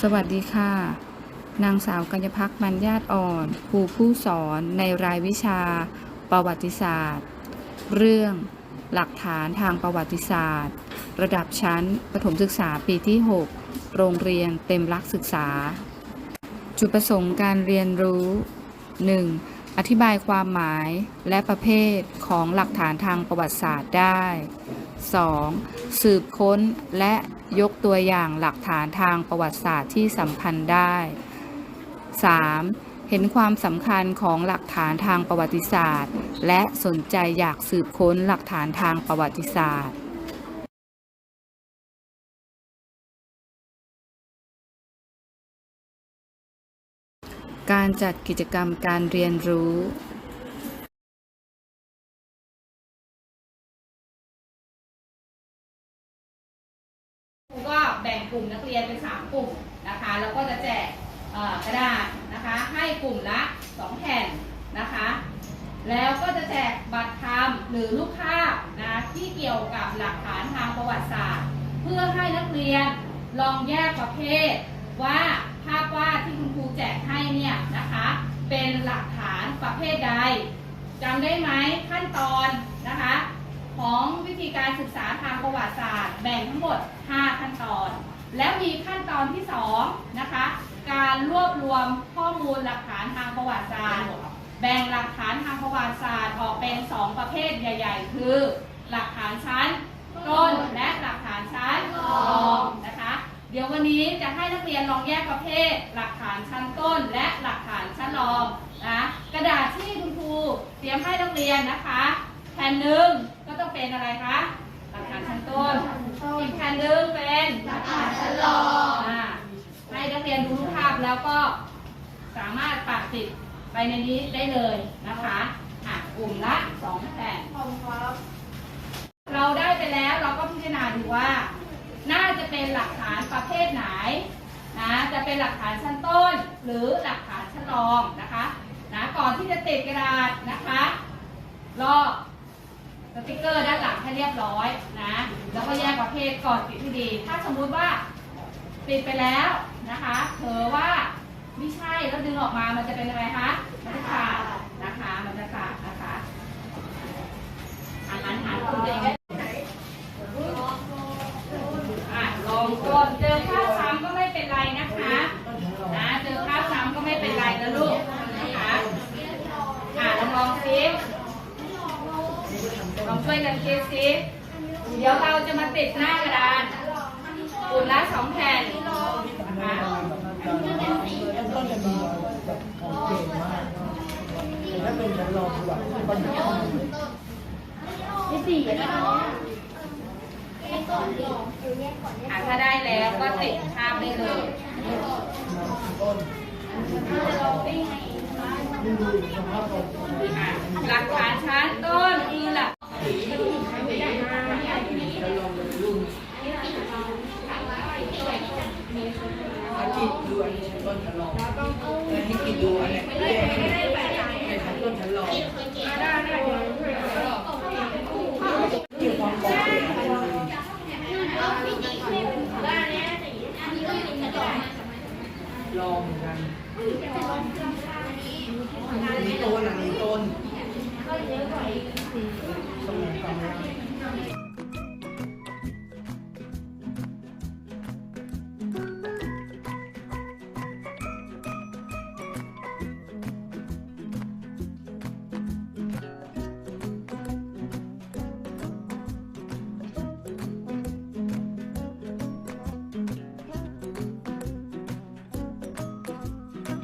สวัสดีค่ะ นางสาวกัญญพักมันญาติอ่อนครูผู้สอนในรายวิชา ประวัติศาสตร์ เรื่องหลักฐานทางประวัติศาสตร์ ระดับชั้น ประถมศึกษาปีที่ 6 โรงเรียนเต็มรักศึกษา จุดประสงค์การเรียนรู้ 1. อธิบายความหมายและประเภทของหลักฐานทางประวัติศาสตร์ได้ 2. สืบค้นและยกตัวอย่างหลักฐานทางประวัติศาสตร์ที่สำคัญได้ 3. เห็นความสำคัญของหลักฐานทางประวัติศาสตร์ และสนใจอยากสืบค้นหลักฐานทางประวัติศาสตร์การจัดกิจกรรมการเรียนรู้ กลุ่มนักเรียนเป็นสามกลุ่มนะคะแล้วก็จะแจกกระดาษนะคะให้กลุ่มละสองแผ่นนะคะแล้วก็จะแจกบัตรคำหรือรูปภาพนะที่เกี่ยวกับหลักฐานทางประวัติศาสตร์ เพื่อให้นักเรียนลองแยกประเภท ว่าภาพวาดที่คุณครูแจกให้เนี่ยนะคะเป็นหลักฐานประเภทใดจำได้ไหมขั้นตอนนะคะของวิธีการศึกษาทางประวัติศาสตร์ แบ่งทั้งหมด 5 ขั้นตอน แล้วมีขั้นตอนที่2นะคะการรวบรวมข้อมูลหลักฐานทางประวัติศาสตร์ แบ่งหลักฐานทางประวัติศาสตร์ออกเป็น 2 ประเภทใหญ่ ๆ คือ หลักฐานชั้นต้นและหลักฐานชั้นรองนะคะ เดี๋ยววันนี้จะให้นักเรียนลองแยกประเภท หลักฐานชั้นต้น และหลักฐานชั้นรองนะกระดาษที่คุณครูเตรียมให้นักเรียนนะคะ แผ่นหนึ่งก็ต้องเป็นอะไรคะหลักฐานชั้นต้นอีกแผ่นหนึ่งเป็นหลักฐานชั้นรองอ่าให้นักเรียนดูรูปภาพ แล้วก็สามารถปักติดไปในนี้ได้เลยนะคะอะกลุ่มละสองแผ่นเราได้ไปแล้วเราก็พิจารณาดูว่า น่าจะเป็นหลักฐานประเภทไหนนะจะเป็นหลักฐานชั้นต้น หรือหลักฐานชั้นรองนะคะนะก่อนที่จะติดกระดาษนะคะลอกสติกเกอร์ด้านหลังให้เรียบร้อยนะแล้วก็แยกประเภทก่อนติดที่ดี ถ้าสมมุติว่าติดไปแล้วนะคะเผลอว่าไม่ใช่แล้วดึ งออกมามันจะเป็นอะไรคะ มันจะขาดนะคะ มันจะขาดนะคะอาหารหารคุณเองลองก่อนเจอข้าวซ้ำก็ไม่เป็นไรนะคะนะเจอข้าวซ้ำก็ไม่เป็นไรนะลูกนะคะอะลองลองซิลองช่วยกันคิดซิเดี๋ยวเราจะมาติดหน้ากระดานอุ่นละสองแผ่นนะคะ ต้นจะมีของเก่งมากถ้าเป็นชั้นรองแบบปัญญาอะถ้าได้แล้วก็ติดภาพได้เลยต้นดูสภาพต้นอะ กินดูอันนี้ฉันต้นฉันลองแต่ให้กินดูอันเนี้ยให้ฉันต้นฉันลองกินความรอบลองเหมือนกันมีต้นอะมีต้นก็เยอะแยะ